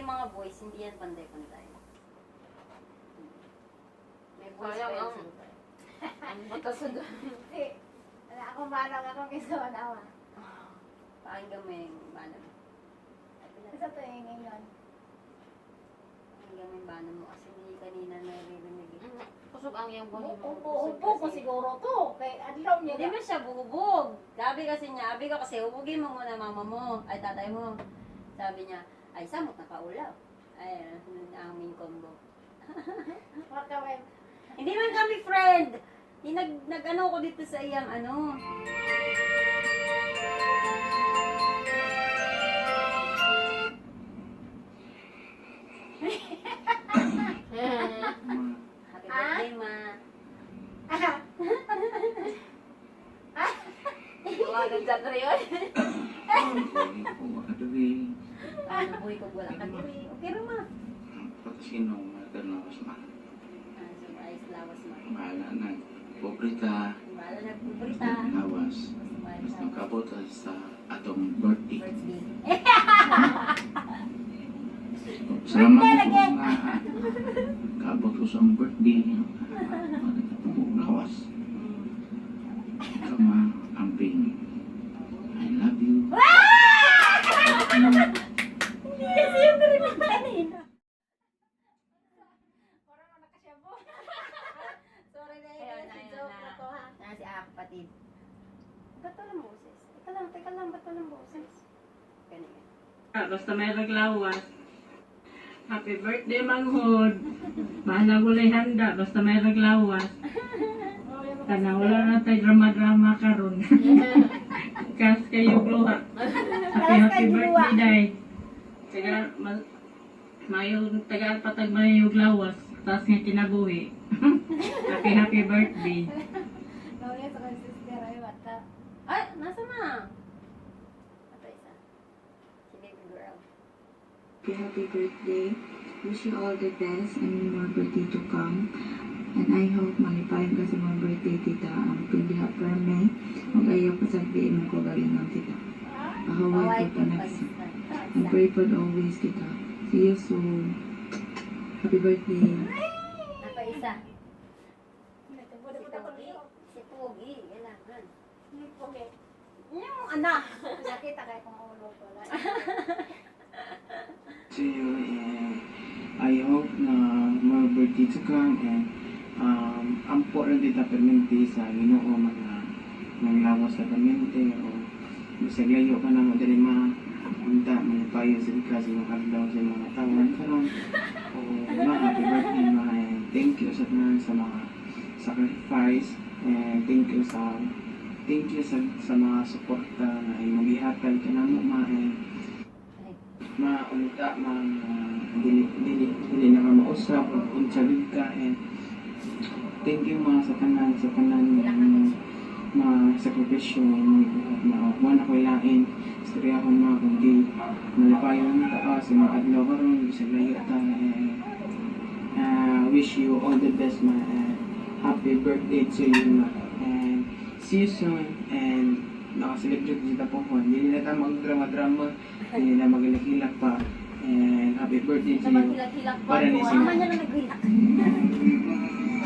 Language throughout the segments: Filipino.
yung mga boys, hindi yan panday-panday. May boys Sayang ang- pencil tayo. Ang batas sa doon. Hindi. Wala akong balang akong kisuan awa. Pakinggan mo yung bana mo. Isa to yung ngayon. Pakinggan mo yung bana mo kasi hindi kanina naririnig. eh. Kusog ang iyong buhay mo. Upo, upo ko siguro to. Kay adlaw niya Hindi mo siya bubog. Sabi kasi niya, abi ko kasi, hubugin mo muna mama mo, ay tatay mo. Sabi niya, ay samot na paulaw. Ay, ang aming combo. May Hindi man kami friend. Yung nag, nag ano ko dito sa iyang ano. Happy birthday, ma. Tawagan dyan na boy ko wala ka diri. Okay ra ma. Sino matanawas man? Ah, so ayos lawas ma. Bahala na. Pobrita, Bala na pubrita. nawas. Mas nakabot sa atong birthday. Birthday. Salamat po nga. Kabot ko sa birthday. Nawas. Kama, amping. I love you. Sorry na Ayun na, si ayun joke na. na to ha. Ah, si ah, kapatid. Ba't walang boses? Teka lang, teka lang, ba't walang boses? Ganyan. Ah, basta raglawas. Happy birthday, Manghod. Bahala lang handa, basta may raglawas. Kana wala na tayo drama-drama karon. Kas kayo gluha. Happy happy birthday, day. Taga, ma, mayo, taga patag mayo lawas. Tapos nga kinabuhi. happy happy birthday. Gawin sa kong sister ay wata. Ay, nasa na? Ito isa. Si baby girl. Happy, happy birthday. Wish you all the best and more birthday to come. And I hope malipayan ka sa mga birthday tita ang um, pindi perme. Ug ayah pasabihin ko galing ng tita. Hawaii ko po next. And pray for always, tita. See you soon. Happy birthday. Apa isa? Si Pogi. Kailangan. Okay. Yung anak. Nakita kayo kung ulo ko. to you and I hope na more birthday to come and um, ampo rin dita permente sa ginoo mga nanglawas sa permente o bisag layo ka na mo dili ma unta mga payo sa ikas yung adlaw sa mga tawon karon o ma happy birthday ma and thank you sa tanan sa mga sacrifice and thank you sa thank you sa, sa mga suporta na imong gihatag kanamo ma and maunta ma dili dili dili na ka mausap ug unsa ka and thank you mga sa tanan sa tanan mga sakripisyo mga wa na ko ilain istorya ko mga kundi nalipayon ta ka sa mga adlaw karon bisag layo ta uh, wish you all the best ma and happy birthday to you and see you soon and naka-celebrate kita po ko hindi na tayo mag-drama-drama hindi na maghilak-hilak pa and happy birthday to you maghilak-hilak pa. Para ni naman niya na naghilak.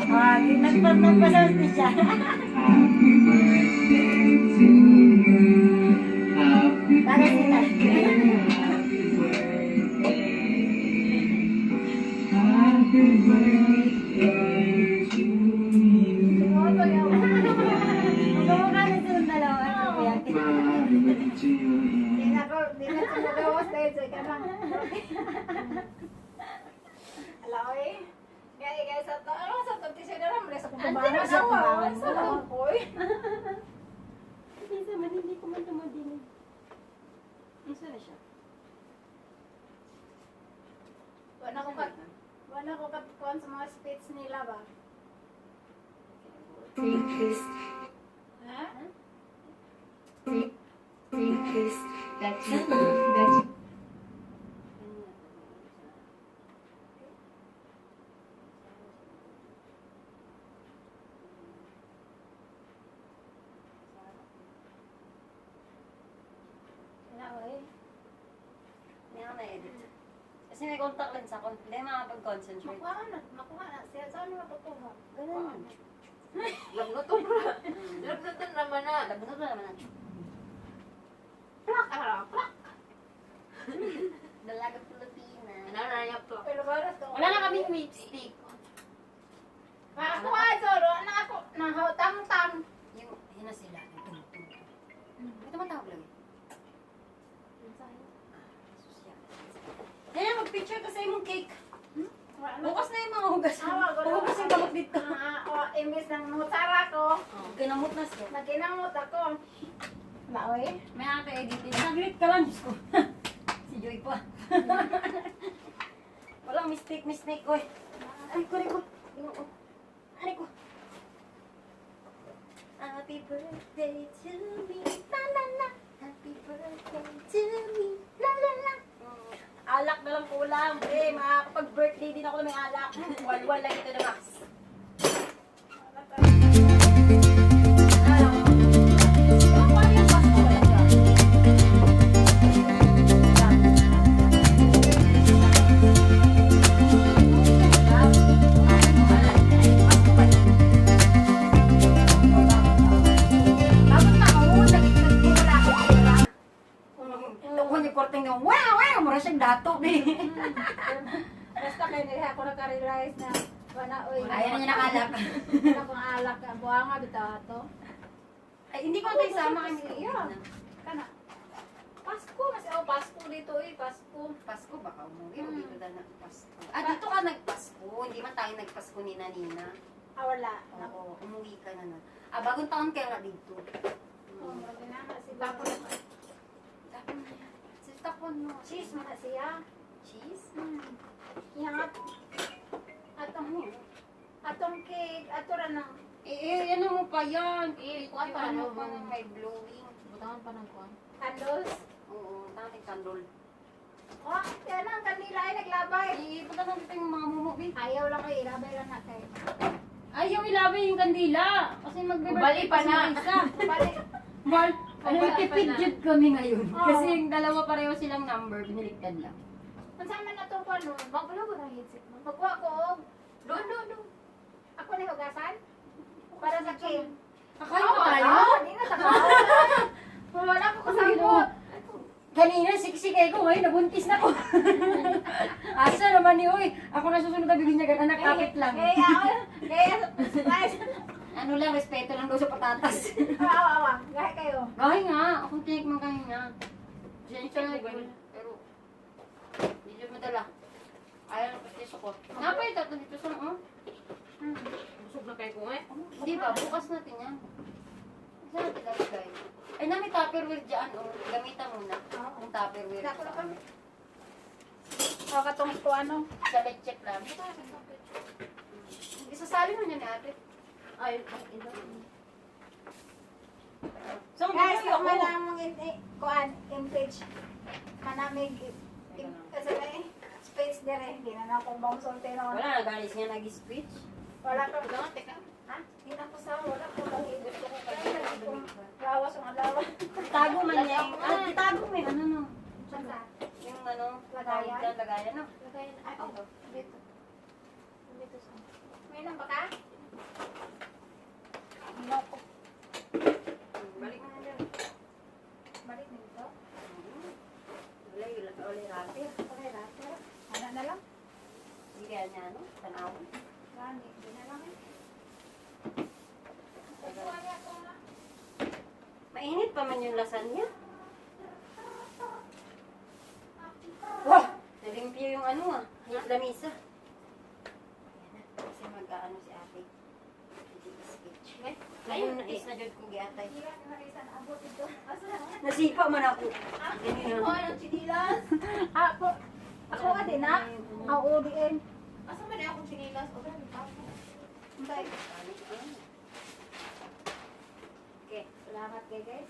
Ah, nagpatang pa sa siya. happy birthday Ano sa to? Tisyo na lang. Sa kumbabangan. sa kumbabangan? Sa lang, oy. Minsan man hindi ko man tumadinig. Isa na siya. Wala ko kat, wala ko kat kuhan sa mga speech nila ba? Kiss, Ha? That's it. That's it. Ala, oy. Hindi ako na-edit. Kasi may contact lens ako. Hindi makapag-concentrate. Makuha na, makuha na. Siya, saan mo matutuwa? Ganun. Lagnuton bro. Lagnuton naman na. Labunod na naman ang Plak! Ano? Plak! Dalaga Pilipina. To. Pero para to. Wala na kaming lipstick. Ako nga, Zoro. Ano ako? Nahaw, tam-tam. Yung, yun na sila. Ito, ito, ito. May tumatawag lagi. Kaya mag-picture ka sa imong cake. Wala. Bukas na yung mga hugas. Na. Hugas yung kamot dito. Ah, oh, imbis ng nutsara ko, Ginamot na siya. naginamot ako. Laoy. May nakaka-editin. Saglit ka lang, Diyos ko. si Joy pa. Walang mistake, mistake, oy. Ay, ko, ay, ko. Ay, ko. Happy birthday to me, la la la. Happy birthday to me, Alak na lang kulang. Eh, makakapag-birthday din ako na may alak. Walwal lang ito na max. Pasko. Pasko, baka umuwi o dito na nagpasko. Ah, dito ka nagpasko. Hindi man tayo nagpasko ni Nanina. Ah, wala. Oo, umuwi ka na nun. Ah, bagong taon kaya nga dito. Oh, maginana si Tapos, Bapo. tapon na yan. Sa tapon mo. Cheese man na siya. Cheese? Hmm. Yang at atong atong cake, ato ra na. Eh, eh, ano mo pa yan? Eh, pa, ano ano. may blowing. Butangan pa ng kuwan. Candles. Oo, tanging kandol. Oh, yan ang kanila ay naglabay. Eh, punta na dito yung mga mumubi. Ayaw lang kayo, ilabay lang na kayo. Ayaw ilabay yung kandila. Kasi magbe-birthday Bali pa na. Balik. Mal, Ay, nagtipid wala pa na. jud kami ngayon. Oo. Kasi yung dalawa pareho silang number, biniliktad lang. Ang sama na to ko ano? Magwala ko ng headset mo. Magkuha ko og Doon, doon, doon. ako na hugasan. Para sa cake. Kakain pa tayo? Hindi na takaw. Wala ko kasabot. Kanina, siksik eh ko, ngayon nabuntis na ko. Asa naman ni Uy, ako na susunod na bibinyagan, anak kapit lang. Eh, ako, kaya, guys, Ano lang, respeto lang daw sa patatas. awa, awa, gaya kayo. Gahay nga, akong tinik man kayo nga. Siyensya nga yun. Pero, hindi madala. Ayaw na pati sukot. Nga pa yung tatlo dito sa, oh. Busog na kayo ko eh. Hindi ba, bukas natin yan. Saan natin lalagay? Ay, na may tupperware dyan, oh. Gamitan muna. Ang tupperware. Dako na kami. O, katong ko ano. Sa check lang. Isasali mo niya ni ate. Ay, ito. So, Guys, kung in, eh, kuan, impeach, manamig, kasi may space dire, hindi na na akong bang soltero. Wala na, galis nga nag-speech. Wala ko, Ito teka. ha? Hindi na ko sa, wala ko gusto ko kasi lawas ang alawa. Tago man niya. yung- Ah, tago mo yung ano, no. Saan Yung ano, Lagayan? dyan, lagayan, no. Lagayan, ay, Ito. dito. Dito sa. May nang baka? Hindi ko. Balik mo na dyan. Balik dito. Wala, wala, wala, rapi. Okay, rato. Ano na lang? Hindi kaya niya, ano, tanaw. Gani, hindi na lang eh. Niya na. Mainit pa man yung lasagna. Wah! Nalimpyo yung ano ah, yung lamisa. Ayan na, Kasi mag-ano si ate. Speech. Ayun, na is na dyan kong giatay. Nasipa man ako. Ganyan Oh, ah. yung chinilas. Ako, ako ka din ha? Ako din. Asa man na akong sinilas? O, grabe pa ako. Hindi. Okay. Salamat kay guys.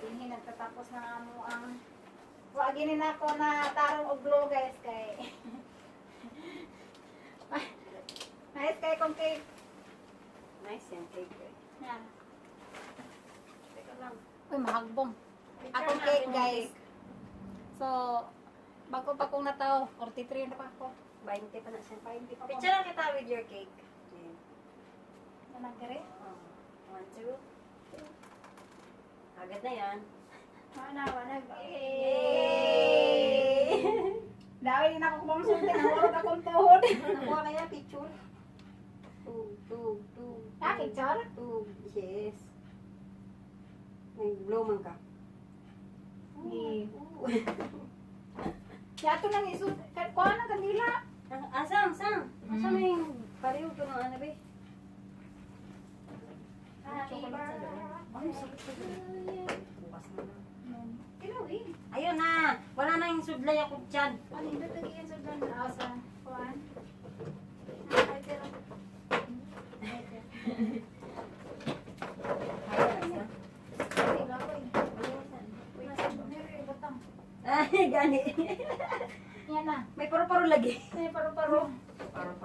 Hindi nagtatapos na amo ang Wa gini na ako na tarong og glow guys kay. Ay, Nice kay kong cake. Nice yan, cake eh. Yan. Teka lang. Uy, mahagbong. Akong cake yung guys. So, bago pa kong nataw, 43 na pa ako. 20 pa na siya. 20 pa ko. Picture lang kita with your cake. Ayan. Nanagkari? Oh. One, two. Agad na yan. Mana, mana. Yay! Dahil din ako kumang sulti, nahulog akong tuhod. Nakuha kaya picture? Two, two, two. Ah, picture? Two, yes. Nag-blow man ka. Ni. Yato lang isu, kuha ng kandila. Ah, Asang, sang. Asa may pareho to ng ano ba? Ay, sakit sa Bukas na lang. birthday. Ayun na. Wala na yung sudlay ako dyan. Ano yung tutugin sa doon? Asa? Kuhan? Ah, ay, Ay, yung. Ay, gani. Yan na. May paro-paro lagi. May paru-paro.